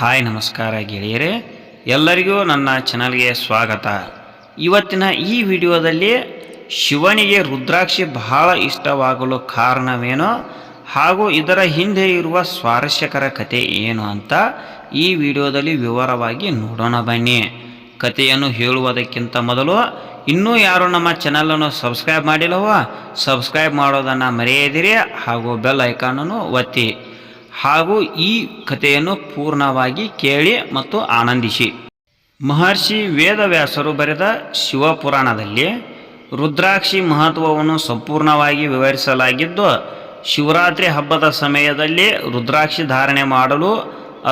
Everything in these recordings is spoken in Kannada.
ಹಾಯ್, ನಮಸ್ಕಾರ ಗೆಳೆಯರೇ. ಎಲ್ಲರಿಗೂ ನನ್ನ ಚಾನಲ್ಗೆ ಸ್ವಾಗತ. ಇವತ್ತಿನ ಈ ವಿಡಿಯೋದಲ್ಲಿ ಶಿವನಿಗೆ ರುದ್ರಾಕ್ಷಿ ಬಹಳ ಇಷ್ಟವಾಗಲು ಕಾರಣವೇನು ಹಾಗೂ ಇದರ ಹಿಂದೆ ಇರುವ ಸ್ವಾರಸ್ಯಕರ ಕತೆ ಏನು ಅಂತ ಈ ವಿಡಿಯೋದಲ್ಲಿ ವಿವರವಾಗಿ ನೋಡೋಣ ಬನ್ನಿ. ಕಥೆಯನ್ನು ಹೇಳುವುದಕ್ಕಿಂತ ಮೊದಲು ಇನ್ನೂ ಯಾರು ನಮ್ಮ ಚಾನಲನ್ನು ಸಬ್ಸ್ಕ್ರೈಬ್ ಮಾಡಿಲ್ಲವೋ ಸಬ್ಸ್ಕ್ರೈಬ್ ಮಾಡೋದನ್ನು ಮರೆಯದಿರಿ ಹಾಗೂ ಬೆಲ್ ಐಕಾನನ್ನು ಒತ್ತಿ. ಹಾಗೂ ಈ ಕಥೆಯನ್ನು ಪೂರ್ಣವಾಗಿ ಕೇಳಿ ಮತ್ತು ಆನಂದಿಸಿ. ಮಹರ್ಷಿ ವೇದವ್ಯಾಸರು ಬರೆದ ಶಿವಪುರಾಣದಲ್ಲಿ ರುದ್ರಾಕ್ಷಿ ಮಹತ್ವವನ್ನು ಸಂಪೂರ್ಣವಾಗಿ ವಿವರಿಸಲಾಗಿದ್ದು, ಶಿವರಾತ್ರಿ ಹಬ್ಬದ ಸಮಯದಲ್ಲಿ ರುದ್ರಾಕ್ಷಿ ಧಾರಣೆ ಮಾಡಲು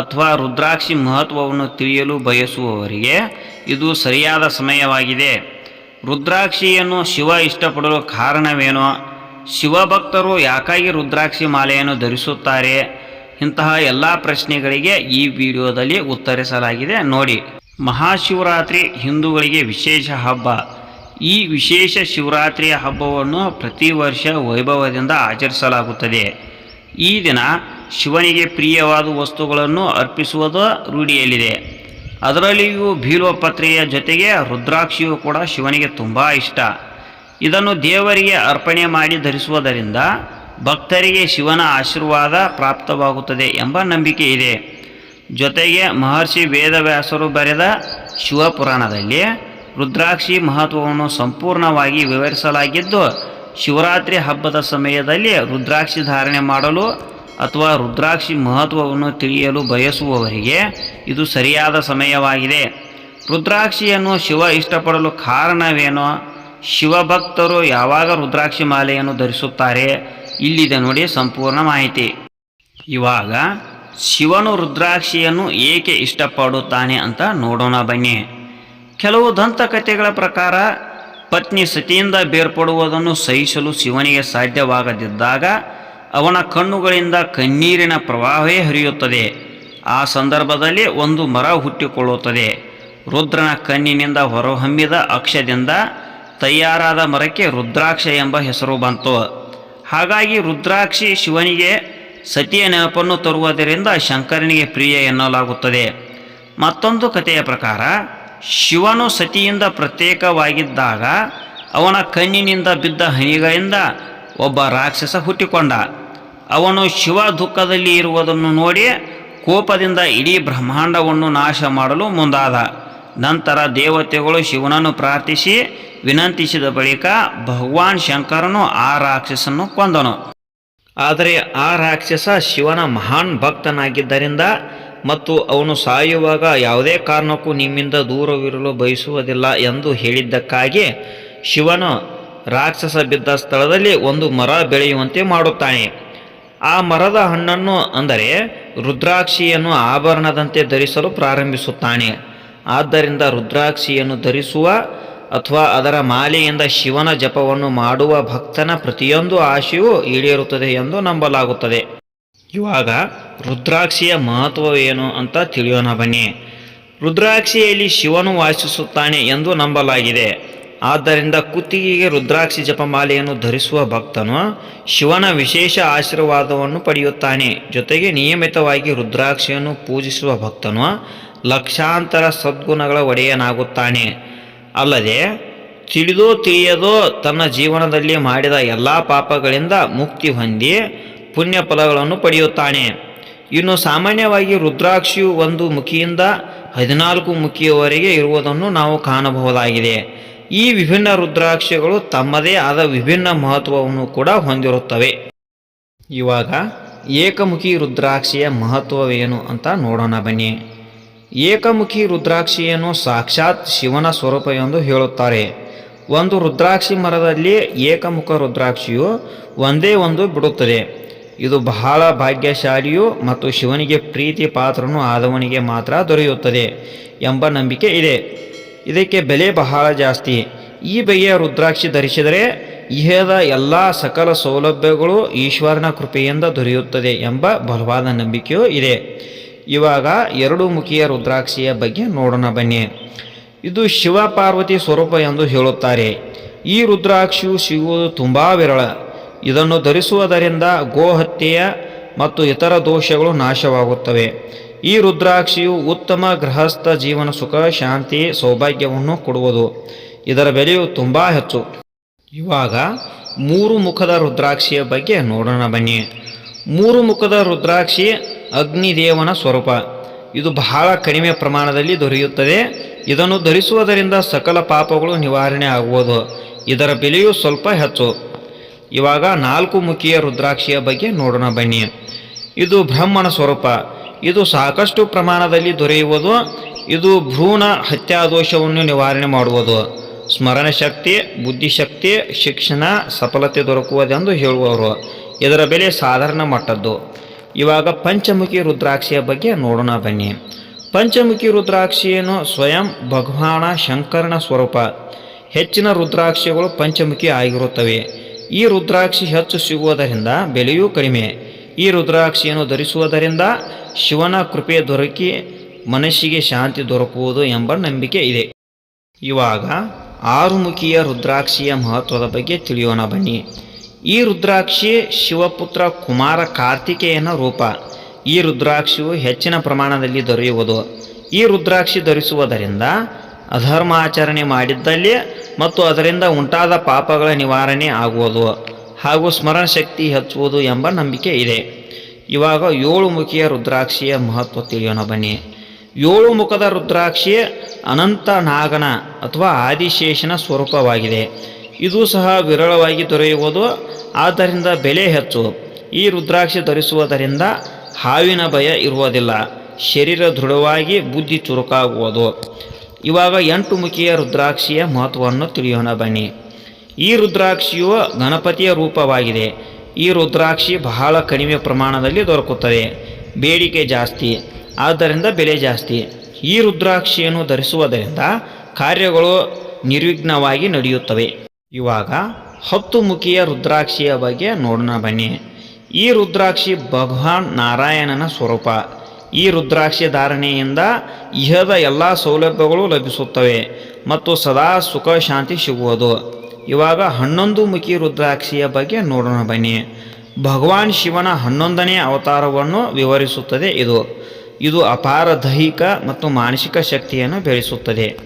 ಅಥವಾ ರುದ್ರಾಕ್ಷಿ ಮಹತ್ವವನ್ನು ತಿಳಿಯಲು ಬಯಸುವವರಿಗೆ ಇದು ಸರಿಯಾದ ಸಮಯವಾಗಿದೆ. ರುದ್ರಾಕ್ಷಿಯನ್ನು ಶಿವ ಇಷ್ಟಪಡಲು ಕಾರಣವೇನೋ? ಶಿವಭಕ್ತರು ಯಾಕಾಗಿ ರುದ್ರಾಕ್ಷಿ ಮಾಲೆಯನ್ನು ಧರಿಸುತ್ತಾರೆ? ಇಂತಹ ಎಲ್ಲ ಪ್ರಶ್ನೆಗಳಿಗೆ ಈ ವಿಡಿಯೋದಲ್ಲಿ ಉತ್ತರಿಸಲಾಗಿದೆ. ನೋಡಿ, ಮಹಾಶಿವರಾತ್ರಿ ಹಿಂದೂಗಳಿಗೆ ವಿಶೇಷ ಹಬ್ಬ. ಈ ವಿಶೇಷ ಶಿವರಾತ್ರಿಯ ಹಬ್ಬವನ್ನು ಪ್ರತಿ ವರ್ಷ ವೈಭವದಿಂದ ಆಚರಿಸಲಾಗುತ್ತದೆ. ಈ ದಿನ ಶಿವನಿಗೆ ಪ್ರಿಯವಾದ ವಸ್ತುಗಳನ್ನು ಅರ್ಪಿಸುವುದು ರೂಢಿಯಲ್ಲಿದೆ. ಅದರಲ್ಲಿಯೂ ಬೀಲ್ವಪತ್ರೆಯ ಜೊತೆಗೆ ರುದ್ರಾಕ್ಷಿಯು ಕೂಡ ಶಿವನಿಗೆ ತುಂಬ ಇಷ್ಟ. ಇದನ್ನು ದೇವರಿಗೆ ಅರ್ಪಣೆ ಮಾಡಿ ಧರಿಸುವುದರಿಂದ ಭಕ್ತರಿಗೆ ಶಿವನ ಆಶೀರ್ವಾದ ಪ್ರಾಪ್ತವಾಗುತ್ತದೆ ಎಂಬ ನಂಬಿಕೆ ಇದೆ. ಜೊತೆಗೆ ಮಹರ್ಷಿ ವೇದವ್ಯಾಸರು ಬರೆದ ಶಿವಪುರಾಣದಲ್ಲಿ ರುದ್ರಾಕ್ಷಿ ಮಹತ್ವವನ್ನು ಸಂಪೂರ್ಣವಾಗಿ ವಿವರಿಸಲಾಗಿದ್ದು, ಶಿವರಾತ್ರಿ ಹಬ್ಬದ ಸಮಯದಲ್ಲಿ ರುದ್ರಾಕ್ಷಿ ಧಾರಣೆ ಮಾಡಲು ಅಥವಾ ರುದ್ರಾಕ್ಷಿ ಮಹತ್ವವನ್ನು ತಿಳಿಯಲು ಬಯಸುವವರಿಗೆ ಇದು ಸರಿಯಾದ ಸಮಯವಾಗಿದೆ. ರುದ್ರಾಕ್ಷಿಯನ್ನು ಶಿವ ಇಷ್ಟಪಡಲು ಕಾರಣವೇನೋ? ಶಿವಭಕ್ತರು ಯಾವಾಗ ರುದ್ರಾಕ್ಷಿ ಮಾಲೆಯನ್ನು ಧರಿಸುತ್ತಾರೆ? ಇಲ್ಲಿದೆ ನೋಡಿ ಸಂಪೂರ್ಣ ಮಾಹಿತಿ. ಇವಾಗ ಶಿವನು ರುದ್ರಾಕ್ಷಿಯನ್ನು ಏಕೆ ಇಷ್ಟಪಡುತ್ತಾನೆ ಅಂತ ನೋಡೋಣ ಬನ್ನಿ. ಕೆಲವು ದಂತಕಥೆಗಳ ಪ್ರಕಾರ ಪತ್ನಿ ಸತಿಯಿಂದ ಬೇರ್ಪಡುವುದನ್ನು ಸಹಿಸಲು ಶಿವನಿಗೆ ಸಾಧ್ಯವಾಗದಿದ್ದಾಗ ಅವನ ಕಣ್ಣುಗಳಿಂದ ಕಣ್ಣೀರಿನ ಪ್ರವಾಹವೇ ಹರಿಯುತ್ತದೆ. ಆ ಸಂದರ್ಭದಲ್ಲಿ ಒಂದು ಮರ ಹುಟ್ಟಿಕೊಳ್ಳುತ್ತದೆ. ರುದ್ರನ ಕಣ್ಣಿನಿಂದ ಹೊರಹೊಮ್ಮಿದ ಅಕ್ಷದಿಂದ ತಯಾರಾದ ಮರಕ್ಕೆ ರುದ್ರಾಕ್ಷ ಎಂಬ ಹೆಸರು ಬಂತು. ಹಾಗಾಗಿ ರುದ್ರಾಕ್ಷಿ ಶಿವನಿಗೆ ಸತಿಯ ನೆನಪನ್ನು ತರುವುದರಿಂದ ಶಂಕರನಿಗೆ ಪ್ರಿಯ ಎನ್ನಲಾಗುತ್ತದೆ. ಮತ್ತೊಂದು ಕಥೆಯ ಪ್ರಕಾರ, ಶಿವನು ಸತಿಯಿಂದ ಪ್ರತ್ಯೇಕವಾಗಿದ್ದಾಗ ಅವನ ಕಣ್ಣಿನಿಂದ ಬಿದ್ದ ಹನಿಗಳಿಂದ ಒಬ್ಬ ರಾಕ್ಷಸ ಹುಟ್ಟಿಕೊಂಡ. ಅವನು ಶಿವ ದುಃಖದಲ್ಲಿ ಇರುವುದನ್ನು ನೋಡಿ ಕೋಪದಿಂದ ಇಡೀ ಬ್ರಹ್ಮಾಂಡವನ್ನು ನಾಶ ಮಾಡಲು ಮುಂದಾದ. ನಂತರ ದೇವತೆಗಳು ಶಿವನನ್ನು ಪ್ರಾರ್ಥಿಸಿ ವಿನಂತಿಸಿದ ಬಳಿಕ ಭಗವಾನ್ ಶಂಕರನು ಆ ರಾಕ್ಷಸನ್ನು ಕೊಂದನು. ಆದರೆ ಆ ರಾಕ್ಷಸ ಶಿವನ ಮಹಾನ್ ಭಕ್ತನಾಗಿದ್ದರಿಂದ ಮತ್ತು ಅವನು ಸಾಯುವಾಗ ಯಾವುದೇ ಕಾರಣಕ್ಕೂ ನಿಮ್ಮಿಂದ ದೂರವಿರಲು ಬಯಸುವುದಿಲ್ಲ ಎಂದು ಹೇಳಿದ್ದಕ್ಕಾಗಿ ಶಿವನು ರಾಕ್ಷಸ ಬಿದ್ದ ಸ್ಥಳದಲ್ಲಿ ಒಂದು ಮರ ಬೆಳೆಯುವಂತೆ ಮಾಡುತ್ತಾನೆ. ಆ ಮರದ ಹಣ್ಣನ್ನು ಅಂದರೆ ರುದ್ರಾಕ್ಷಿಯನ್ನು ಆಭರಣದಂತೆ ಧರಿಸಲು ಪ್ರಾರಂಭಿಸುತ್ತಾನೆ. ಆದ್ದರಿಂದ ರುದ್ರಾಕ್ಷಿಯನ್ನು ಧರಿಸುವ ಅಥವಾ ಅದರ ಮಾಲೆಯಿಂದ ಶಿವನ ಜಪವನ್ನು ಮಾಡುವ ಭಕ್ತನ ಪ್ರತಿಯೊಂದು ಆಶೆಯೂ ಈಡೇರುತ್ತದೆ ಎಂದು ನಂಬಲಾಗುತ್ತದೆ. ಇವಾಗ ರುದ್ರಾಕ್ಷಿಯ ಮಹತ್ವವೇನು ಅಂತ ತಿಳಿಯೋಣ ಬನ್ನಿ. ರುದ್ರಾಕ್ಷಿಯಲ್ಲಿ ಶಿವನು ವಾಸಿಸುತ್ತಾನೆ ಎಂದು ನಂಬಲಾಗಿದೆ. ಆದ್ದರಿಂದ ಕುತ್ತಿಗೆಗೆ ರುದ್ರಾಕ್ಷಿ ಜಪಮಾಲೆಯನ್ನು ಧರಿಸುವ ಭಕ್ತನು ಶಿವನ ವಿಶೇಷ ಆಶೀರ್ವಾದವನ್ನು ಪಡೆಯುತ್ತಾನೆ. ಜೊತೆಗೆ ನಿಯಮಿತವಾಗಿ ರುದ್ರಾಕ್ಷಿಯನ್ನು ಪೂಜಿಸುವ ಭಕ್ತನು ಲಕ್ಷಾಂತರ ಸದ್ಗುಣಗಳ ಒಡೆಯನಾಗುತ್ತಾನೆ. ಅಲ್ಲದೆ, ತಿಳಿದೋ ತಿಳಿಯದೋ ತನ್ನ ಜೀವನದಲ್ಲಿ ಮಾಡಿದ ಎಲ್ಲ ಪಾಪಗಳಿಂದ ಮುಕ್ತಿ ಹೊಂದಿ ಪುಣ್ಯ ಫಲಗಳನ್ನು ಪಡೆಯುತ್ತಾನೆ. ಇನ್ನು ಸಾಮಾನ್ಯವಾಗಿ ರುದ್ರಾಕ್ಷಿಯು ಒಂದು ಮುಖಿಯಿಂದ ಹದಿನಾಲ್ಕು ಮುಖಿಯವರೆಗೆ ಇರುವುದನ್ನು ನಾವು ಕಾಣಬಹುದಾಗಿದೆ. ಈ ವಿಭಿನ್ನ ರುದ್ರಾಕ್ಷಿಗಳು ತಮ್ಮದೇ ಆದ ವಿಭಿನ್ನ ಮಹತ್ವವನ್ನು ಕೂಡ ಹೊಂದಿರುತ್ತವೆ. ಇವಾಗ ಏಕಮುಖಿ ರುದ್ರಾಕ್ಷಿಯ ಮಹತ್ವವೇನು ಅಂತ ನೋಡೋಣ ಬನ್ನಿ. ಏಕಮುಖಿ ರುದ್ರಾಕ್ಷಿಯನ್ನು ಸಾಕ್ಷಾತ್ ಶಿವನ ಸ್ವರೂಪ ಎಂದು ಹೇಳುತ್ತಾರೆ. ಒಂದು ರುದ್ರಾಕ್ಷಿ ಮರದಲ್ಲಿ ಏಕಮುಖ ರುದ್ರಾಕ್ಷಿಯು ಒಂದೇ ಒಂದು ಬಿಡುತ್ತದೆ. ಇದು ಬಹಳ ಭಾಗ್ಯಶಾಲಿಯು ಮತ್ತು ಶಿವನಿಗೆ ಪ್ರೀತಿ ಪಾತ್ರನು ಆದವನಿಗೆ ಮಾತ್ರ ದೊರೆಯುತ್ತದೆ ಎಂಬ ನಂಬಿಕೆ ಇದೆ. ಇದಕ್ಕೆ ಬೆಲೆ ಬಹಳ ಜಾಸ್ತಿ. ಈ ಬಗೆಯ ರುದ್ರಾಕ್ಷಿ ಧರಿಸಿದರೆ ಇಹದ ಎಲ್ಲ ಸಕಲ ಸೌಲಭ್ಯಗಳು ಈಶ್ವರನ ಕೃಪೆಯಿಂದ ದೊರೆಯುತ್ತದೆ ಎಂಬ ಬಲವಾದ ನಂಬಿಕೆಯೂ ಇದೆ. ಇವಾಗ ಎರಡು ಮುಖಿಯ ರುದ್ರಾಕ್ಷಿಯ ಬಗ್ಗೆ ನೋಡೋಣ ಬನ್ನಿ. ಇದು ಶಿವ ಪಾರ್ವತಿ ಸ್ವರೂಪ ಎಂದು ಹೇಳುತ್ತಾರೆ. ಈ ರುದ್ರಾಕ್ಷಿಯು ಸಿಗುವುದು ತುಂಬ ವಿರಳ. ಇದನ್ನು ಧರಿಸುವುದರಿಂದ ಗೋಹತ್ಯೆಯ ಮತ್ತು ಇತರ ದೋಷಗಳು ನಾಶವಾಗುತ್ತವೆ. ಈ ರುದ್ರಾಕ್ಷಿಯು ಉತ್ತಮ ಗೃಹಸ್ಥ ಜೀವನ ಸುಖ, ಶಾಂತಿ, ಸೌಭಾಗ್ಯವನ್ನು ಕೊಡುವುದು. ಇದರ ಬೆಲೆಯು ತುಂಬ ಹೆಚ್ಚು. ಇವಾಗ ಮೂರು ಮುಖದ ರುದ್ರಾಕ್ಷಿಯ ಬಗ್ಗೆ ನೋಡೋಣ ಬನ್ನಿ. ಮೂರು ಮುಖದ ರುದ್ರಾಕ್ಷಿ ಅಗ್ನಿದೇವನ ಸ್ವರೂಪ. ಇದು ಬಹಳ ಕಡಿಮೆ ಪ್ರಮಾಣದಲ್ಲಿ ದೊರೆಯುತ್ತದೆ. ಇದನ್ನು ಧರಿಸುವುದರಿಂದ ಸಕಲ ಪಾಪಗಳು ನಿವಾರಣೆ ಆಗುವುದು. ಇದರ ಬೆಲೆಯೂ ಸ್ವಲ್ಪ ಹೆಚ್ಚು. ಇವಾಗ ನಾಲ್ಕು ಮುಖಿಯ ರುದ್ರಾಕ್ಷಿಯ ಬಗ್ಗೆ ನೋಡೋಣ ಬನ್ನಿ. ಇದು ಬ್ರಹ್ಮನ ಸ್ವರೂಪ. ಇದು ಸಾಕಷ್ಟು ಪ್ರಮಾಣದಲ್ಲಿ ದೊರೆಯುವುದು. ಇದು ಭ್ರೂಣ ಹತ್ಯಾದೋಷವನ್ನು ನಿವಾರಣೆ ಮಾಡುವುದು. ಸ್ಮರಣ ಶಕ್ತಿ ಬುದ್ಧಿಶಕ್ತಿ, ಶಿಕ್ಷಣ, ಸಫಲತೆ ದೊರಕುವುದೆಂದು ಹೇಳುವವರು. ಇದರ ಬೆಲೆ ಸಾಧಾರಣ ಮಟ್ಟದ್ದು. ಇವಾಗ ಪಂಚಮುಖಿ ರುದ್ರಾಕ್ಷಿಯ ಬಗ್ಗೆ ನೋಡೋಣ ಬನ್ನಿ. ಪಂಚಮುಖಿ ರುದ್ರಾಕ್ಷಿಯನ್ನು ಸ್ವಯಂ ಭಗವಾನ ಶಂಕರನ ಸ್ವರೂಪ. ಹೆಚ್ಚಿನ ರುದ್ರಾಕ್ಷಿಗಳು ಪಂಚಮುಖಿ ಆಗಿರುತ್ತವೆ. ಈ ರುದ್ರಾಕ್ಷಿ ಹೆಚ್ಚು ಸಿಗುವುದರಿಂದ ಬೆಲೆಯೂ ಕಡಿಮೆ. ಈ ರುದ್ರಾಕ್ಷಿಯನ್ನು ಧರಿಸುವುದರಿಂದ ಶಿವನ ಕೃಪೆ ದೊರಕಿ ಮನಸ್ಸಿಗೆ ಶಾಂತಿ ದೊರಕುವುದು ಎಂಬ ನಂಬಿಕೆ ಇದೆ. ಇವಾಗ ಆರುಮುಖಿಯ ರುದ್ರಾಕ್ಷಿಯ ಮಹತ್ವದ ಬಗ್ಗೆ ತಿಳಿಯೋಣ ಬನ್ನಿ. ಈ ರುದ್ರಾಕ್ಷಿ ಶಿವಪುತ್ರ ಕುಮಾರ ಕಾರ್ತಿಕೇಯನ ರೂಪ. ಈ ರುದ್ರಾಕ್ಷಿಯು ಹೆಚ್ಚಿನ ಪ್ರಮಾಣದಲ್ಲಿ ದೊರೆಯುವುದು. ಈ ರುದ್ರಾಕ್ಷಿ ಧರಿಸುವುದರಿಂದ ಅಧರ್ಮಾಚರಣೆ ಮಾಡಿದ್ದಲ್ಲಿ ಮತ್ತು ಅದರಿಂದ ಉಂಟಾದ ಪಾಪಗಳ ನಿವಾರಣೆ ಆಗುವುದು ಹಾಗೂ ಸ್ಮರಣ ಶಕ್ತಿ ಹೆಚ್ಚುವುದು ಎಂಬ ನಂಬಿಕೆ ಇದೆ. ಇವಾಗ ಏಳು ಮುಖಿಯ ರುದ್ರಾಕ್ಷಿಯ ಮಹತ್ವ ತಿಳಿಯೋಣ ಬನ್ನಿ. ಏಳು ಮುಖದ ರುದ್ರಾಕ್ಷಿ ಅನಂತ ನಾಗನ ಅಥವಾ ಆದಿಶೇಷನ ಸ್ವರೂಪವಾಗಿದೆ. ಇದು ಸಹ ವಿರಳವಾಗಿ ದೊರೆಯುವುದು ಆದ್ದರಿಂದ ಬೆಲೆ ಹೆಚ್ಚು. ಈ ರುದ್ರಾಕ್ಷಿ ಧರಿಸುವುದರಿಂದ ಹಾವಿನ ಭಯ ಇರುವುದಿಲ್ಲ. ಶರೀರ ದೃಢವಾಗಿ ಬುದ್ಧಿ ಚುರುಕಾಗುವುದು. ಇವಾಗ ಎಂಟು ಮುಖಿಯ ರುದ್ರಾಕ್ಷಿಯ ಮಹತ್ವವನ್ನು ತಿಳಿಯೋಣ ಬನ್ನಿ. ಈ ರುದ್ರಾಕ್ಷಿಯು ಗಣಪತಿಯ ರೂಪವಾಗಿದೆ. ಈ ರುದ್ರಾಕ್ಷಿ ಬಹಳ ಕಡಿಮೆ ಪ್ರಮಾಣದಲ್ಲಿ ದೊರಕುತ್ತದೆ. ಬೇಡಿಕೆ ಜಾಸ್ತಿ. ಆದ್ದರಿಂದ ಬೆಲೆ ಜಾಸ್ತಿ. ಈ ರುದ್ರಾಕ್ಷಿಯನ್ನು ಧರಿಸುವುದರಿಂದ ಕಾರ್ಯಗಳು ನಿರ್ವಿಘ್ನವಾಗಿ ನಡೆಯುತ್ತವೆ. ಇವಾಗ ಹತ್ತು ಮುಖಿಯ ರುದ್ರಾಕ್ಷಿಯ ಬಗ್ಗೆ ನೋಡೋಣ ಬನ್ನಿ. ಈ ರುದ್ರಾಕ್ಷಿ ಭಗವಾನ್ ನಾರಾಯಣನ ಸ್ವರೂಪ. ಈ ರುದ್ರಾಕ್ಷಿ ಧಾರಣೆಯಿಂದ ಇಹದ ಎಲ್ಲ ಸೌಲಭ್ಯಗಳು ಲಭಿಸುತ್ತವೆ ಮತ್ತು ಸದಾ ಸುಖ ಶಾಂತಿ ಸಿಗುವುದು. ಇವಾಗ ಹನ್ನೊಂದು ಮುಖಿ ರುದ್ರಾಕ್ಷಿಯ ಬಗ್ಗೆ ನೋಡೋಣ ಬನ್ನಿ. ಭಗವಾನ್ ಶಿವನ ಹನ್ನೊಂದನೇ ಅವತಾರವನ್ನು ವಿವರಿಸುತ್ತದೆ ಇದು. ಇದು ಅಪಾರ ದೈಹಿಕ ಮತ್ತು ಮಾನಸಿಕ ಶಕ್ತಿಯನ್ನು ಬೆಳೆಸುತ್ತದೆ.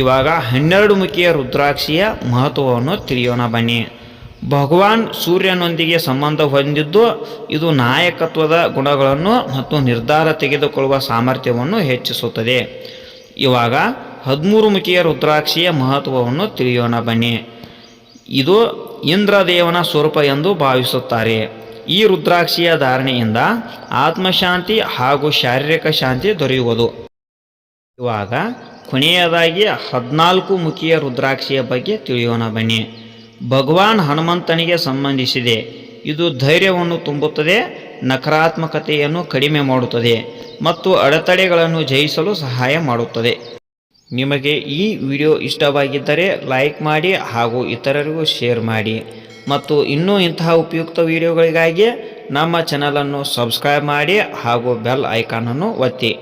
ಇವಾಗ ಹನ್ನೆರಡು ಮುಖಿಯ ರುದ್ರಾಕ್ಷಿಯ ಮಹತ್ವವನ್ನು ತಿಳಿಯೋಣ ಬನ್ನಿ. ಭಗವಾನ್ ಸೂರ್ಯನೊಂದಿಗೆ ಸಂಬಂಧ ಹೊಂದಿದ್ದು ಇದು ನಾಯಕತ್ವದ ಗುಣಗಳನ್ನು ಮತ್ತು ನಿರ್ಧಾರ ತೆಗೆದುಕೊಳ್ಳುವ ಸಾಮರ್ಥ್ಯವನ್ನು ಹೆಚ್ಚಿಸುತ್ತದೆ. ಇವಾಗ ಹದಿಮೂರು ಮುಖಿಯ ರುದ್ರಾಕ್ಷಿಯ ಮಹತ್ವವನ್ನು ತಿಳಿಯೋಣ ಬನ್ನಿ. ಇದು ಇಂದ್ರದೇವನ ಸ್ವರೂಪ ಎಂದು ಭಾವಿಸುತ್ತಾರೆ. ಈ ರುದ್ರಾಕ್ಷಿಯ ಧಾರಣೆಯಿಂದ ಆತ್ಮಶಾಂತಿ ಹಾಗೂ ಶಾರೀರಿಕ ಶಾಂತಿ ದೊರೆಯುವುದು. ಇವಾಗ ಕೊನೆಯದಾಗಿ ಹದಿನಾಲ್ಕು ಮುಖಿಯ ರುದ್ರಾಕ್ಷಿಯ ಬಗ್ಗೆ ತಿಳಿಯೋಣ ಬನ್ನಿ. ಭಗವಾನ್ ಹನುಮಂತನಿಗೆ ಸಂಬಂಧಿಸಿದೆ. ಇದು ಧೈರ್ಯವನ್ನು ತುಂಬುತ್ತದೆ, ನಕಾರಾತ್ಮಕತೆಯನ್ನು ಕಡಿಮೆ ಮಾಡುತ್ತದೆ ಮತ್ತು ಅಡೆತಡೆಗಳನ್ನು ಜಯಿಸಲು ಸಹಾಯ ಮಾಡುತ್ತದೆ. ನಿಮಗೆ ಈ ವಿಡಿಯೋ ಇಷ್ಟವಾಗಿದ್ದರೆ ಲೈಕ್ ಮಾಡಿ ಹಾಗೂ ಇತರರಿಗೂ ಶೇರ್ ಮಾಡಿ ಮತ್ತು ಇನ್ನೂ ಇಂತಹ ಉಪಯುಕ್ತ ವಿಡಿಯೋಗಳಿಗಾಗಿ ನಮ್ಮ ಚಾನಲನ್ನು ಸಬ್ಸ್ಕ್ರೈಬ್ ಮಾಡಿ ಹಾಗೂ ಬೆಲ್ ಐಕಾನನ್ನು ಒತ್ತಿ.